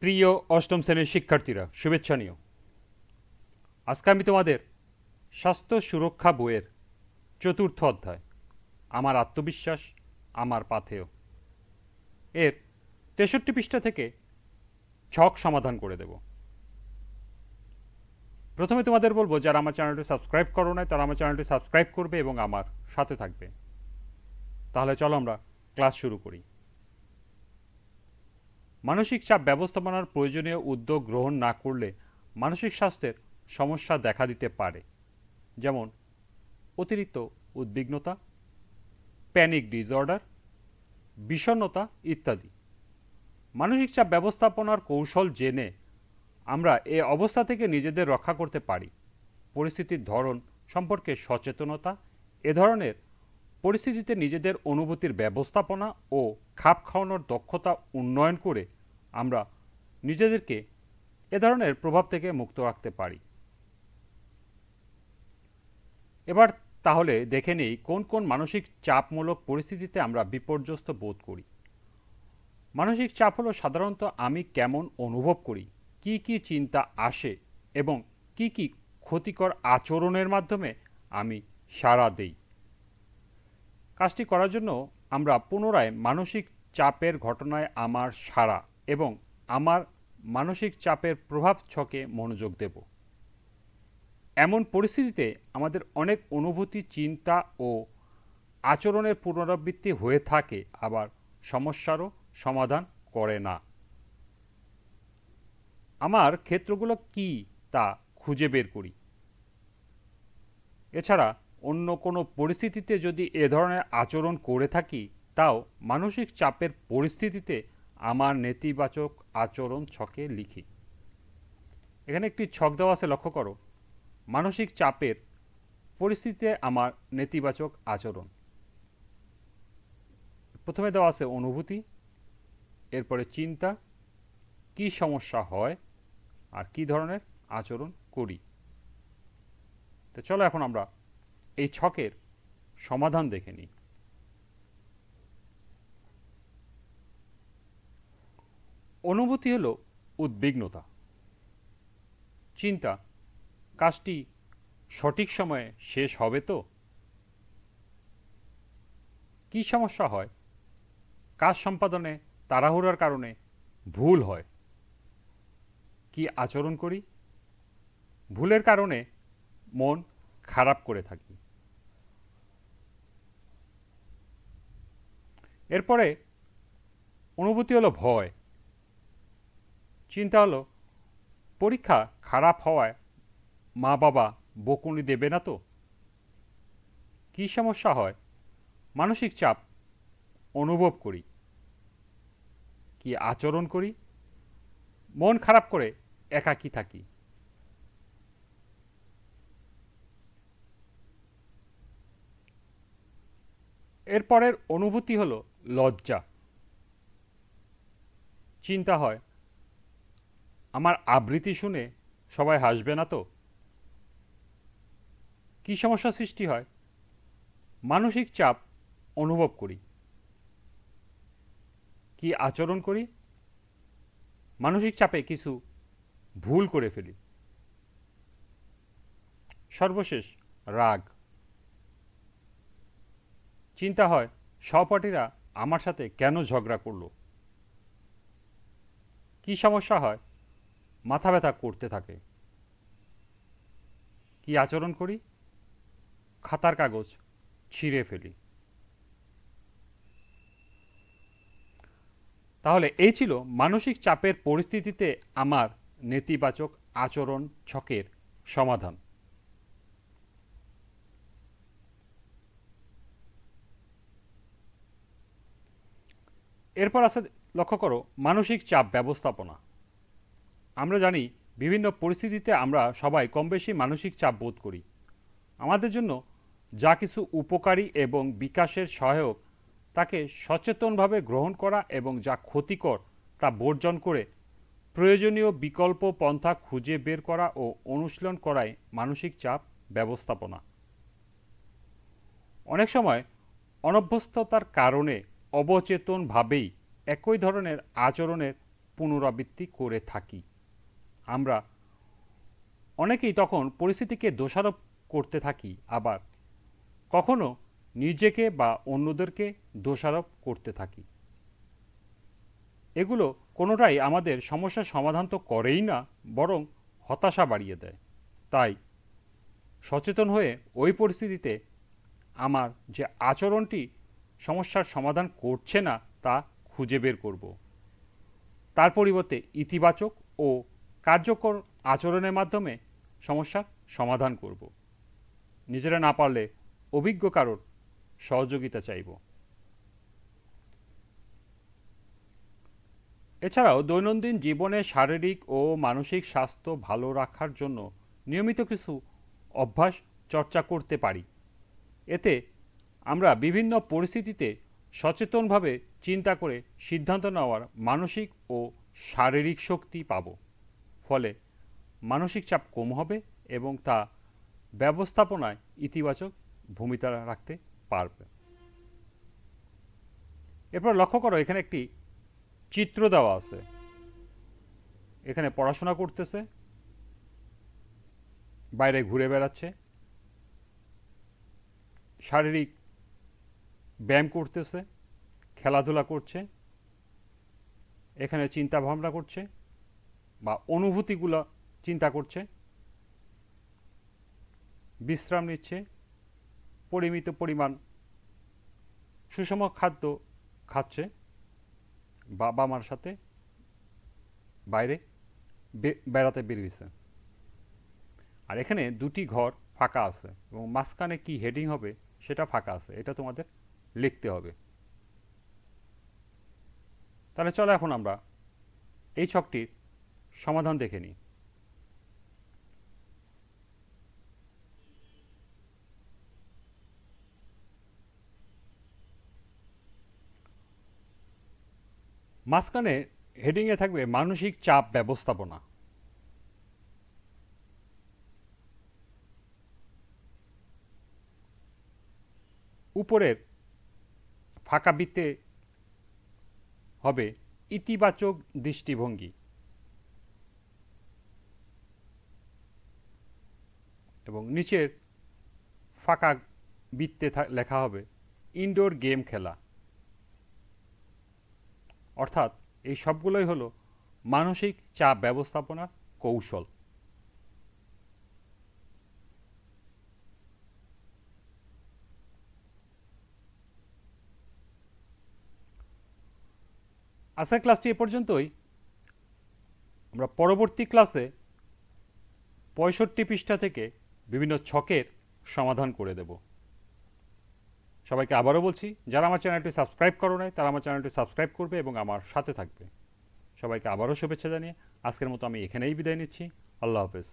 প্রিয় অষ্টম শ্রেণির শিক্ষার্থীরা, শুভেচ্ছা নিও। আজকে আমি তোমাদের স্বাস্থ্য সুরক্ষা বইয়ের চতুর্থ অধ্যায়, আমার আত্মবিশ্বাস, আমার পাথেয়, এর তেষট্টি পৃষ্ঠা থেকে ছক সমাধান করে দেব। প্রথমে তোমাদের বলব, যারা আমার চ্যানেলটি সাবস্ক্রাইব করো নাই, তারা আমার চ্যানেলটি সাবস্ক্রাইব করবে এবং আমার সাথে থাকবে। তাহলে চলো আমরা ক্লাস শুরু করি। মানসিক চাপ ব্যবস্থাপনার প্রয়োজনীয় উদ্যোগ গ্রহণ না করলে মানসিক স্বাস্থ্যের সমস্যা দেখা দিতে পারে। যেমন, অতিরিক্ত উদ্বিগ্নতা প্যানিক ডিসঅর্ডার বিষণ্ণতা ইত্যাদি। মানসিক চাপ ব্যবস্থাপনার কৌশল জেনে আমরা এ অবস্থা থেকে নিজেদের রক্ষা করতে পারি। পরিস্থিতির ধরন সম্পর্কে সচেতনতা, এ ধরনের পরিস্থিতিতে নিজেদের অনুভূতির ব্যবস্থাপনা ও খাপ খাওয়ানোর দক্ষতা উন্নয়ন করে আমরা নিজেদেরকে এ ধরনের প্রভাব থেকে মুক্ত রাখতে পারি। এবার তাহলে দেখে নেই কোন কোন মানসিক চাপমূলক পরিস্থিতিতে আমরা বিপর্যস্ত বোধ করি। মানসিক চাপ হলো সাধারণত আমি কেমন অনুভব করি, কি কি চিন্তা আসে এবং কি কি ক্ষতিকর আচরণের মাধ্যমে আমি সাড়া দেই। কাজটি করার জন্য আমরা পুনরায় মানসিক চাপের ঘটনায় আমার সারা এবং আমার মানসিক চাপের প্রভাব ছকে মনোযোগ দেব। এমন পরিস্থিতিতে আমাদের অনেক অনুভূতি, চিন্তা ও আচরণের পুনরাবৃত্তি হয়ে থাকে, আবার সমস্যারও সমাধান করে না। আমার ক্ষেত্রগুলো কি তা খুঁজে বের করি। এছাড়া অন্য কোনো পরিস্থিতিতে যদি এ ধরনের আচরণ করে থাকি, তাও মানসিক চাপের পরিস্থিতিতে আমার নেতিবাচক আচরণ ছকে লিখি। এখানে একটি ছক দেওয়া আছে, লক্ষ্য করো। মানসিক চাপের পরিস্থিতিতে আমার নেতিবাচক আচরণ। প্রথমে দেওয়া আছে অনুভূতি, এরপরে চিন্তা, কি সমস্যা হয় আর কি ধরনের আচরণ করি। তো চলো এখন আমরা এই ছকের সমাধান দেখে নিই। অনুভূতি হলো উদ্বিগ্নতা। চিন্তা, কাজটি সঠিক সময়ে শেষ হবে তো? কি সমস্যা হয়? কাজ সম্পাদনে তাড়াহুড়ার কারণে ভুল হয়। কি আচরণ করি? ভুলের কারণে মন খারাপ করে থাকি। এরপরে অনুভূতি হলো ভয়, চিন্তা হলো পরীক্ষা খারাপ হওয়ায় মা বাবা বকুনি দেবে না তো? কী সমস্যা হয়? মানসিক চাপ অনুভব করি। কি আচরণ করি? মন খারাপ করে একাকী থাকি। এরপরের অনুভূতি হলো লজ্জা। চিন্তা হয়, আমার আবৃত্তি শুনে সবাই হাসবে না তো? কি সমস্যা সৃষ্টি হয়? মানসিক চাপ অনুভব করি। কি আচরণ করি? মানসিক চাপে কিছু ভুল করে ফেলি। সর্বশেষ, রাগ। চিন্তা হয়, সহপাঠীরা আমার সাথে কেন ঝগড়া করল? কি সমস্যা হয়? মাথা ব্যথা করতে থাকে। কি আচরণ করি? খাতার কাগজ ছিঁড়ে ফেলি। তাহলে এই ছিল মানসিক চাপের পরিস্থিতিতে আমার নেতিবাচক আচরণ ছকের সমাধান। এরপর আছে, লক্ষ্য করো, মানসিক চাপ ব্যবস্থাপনা। আমরা জানি, বিভিন্ন পরিস্থিতিতে আমরা সবাই কম বেশি মানসিক চাপ বোধ করি। আমাদের জন্য যা কিছু উপকারী এবং বিকাশের সহায়ক, তাকে সচেতনভাবে গ্রহণ করা এবং যা ক্ষতিকর, তা বর্জন করে প্রয়োজনীয় বিকল্প পন্থা খুঁজে বের করা ও অনুশীলন করাই মানসিক চাপ ব্যবস্থাপনা। অনেক সময় অনভ্যস্ততার কারণে অবচেতনভাবেই একই ধরনের আচরণের পুনরাবৃত্তি করে থাকি। আমরা অনেকেই তখন পরিস্থিতিকে দোষারোপ করতে থাকি, আবার কখনো নিজেকে বা অন্যদেরকে দোষারোপ করতে থাকি। এগুলো কোনোটাই আমাদের সমস্যার সমাধান তো করেই না, বরং হতাশা বাড়িয়ে দেয়। তাই সচেতন হয়ে ওই পরিস্থিতিতে আমার যে আচরণটি সমস্যার সমাধান করছে না তা খুঁজে বের করব। তার পরিবর্তে ইতিবাচক ও কার্যকর আচরণের মাধ্যমে সমস্যার সমাধান করব। নিজেরা না পারলে অভিজ্ঞ কারোর সহযোগিতা চাইব। এছাড়াও দৈনন্দিন জীবনে শারীরিক ও মানসিক স্বাস্থ্য ভালো রাখার জন্য নিয়মিত কিছু অভ্যাস চর্চা করতে পারি। এতে আমরা বিভিন্ন পরিস্থিতিতে সচেতনভাবে চিন্তা করে সিদ্ধান্ত নেওয়ার মানসিক ও শারীরিক শক্তি পাব। ফলে মানসিক চাপ কম হবে এবং তা ব্যবস্থাপনায় ইতিবাচক ভূমিকা রাখতে পারবে। এরপর লক্ষ্য করো, এখানে একটি চিত্র দেওয়া আছে। এখানে পড়াশোনা করতেছে, বাইরে ঘুরে বেড়াচ্ছে। শারীরিক ব্যায়াম করতেছে, খেলাধুলা করছে, এখানে চিন্তা ভাবনা করছে বা অনুভূতিগুলো চিন্তা করছে, বিশ্রাম নিচ্ছে, পরিমিত পরিমাণ সুষম খাদ্য খাচ্ছে, বাবা মার সাথে বাইরে বেড়াতে বেরিয়েছে আর এখানে দুটি ঘর ফাঁকা আছে এবং মাঝখানে কি হেডিং হবে সেটা ফাঁকা আছে, এটা তোমাদের লিখতে হবে। তাহলে চলো এখন আমরা এই ছকটির সমাধান দেখে নিই। মাঝখানে হেডিংয়ে থাকবে মানসিক চাপ ব্যবস্থাপনা। উপরের ফাঁকা বৃত্তে হবে ইতিবাচক দৃষ্টিভঙ্গি। এবং নিচের ফাঁকা বৃত্তে লেখা হবে, ইনডোর গেম খেলা। অর্থাৎ এই সবগুলোই হলো মানসিক চাপ ব্যবস্থাপনার কৌশল। আজকের ক্লাসটি এ পর্যন্তই। আমরা পরবর্তী ক্লাসে পঁয়ষট্টি পৃষ্ঠা থেকে বিভিন্ন ছকের সমাধান করে দেব। সবাইকে আবারও বলছি, যারা আমার চ্যানেলটি সাবস্ক্রাইব করো নাই, তারা আমার চ্যানেলটি সাবস্ক্রাইব করবে এবং আমার সাথে থাকবে। সবাইকে আবারও শুভেচ্ছা জানিয়ে আজকের মতো আমি এখানেই বিদায় নিচ্ছি। আল্লাহ হাফেজ।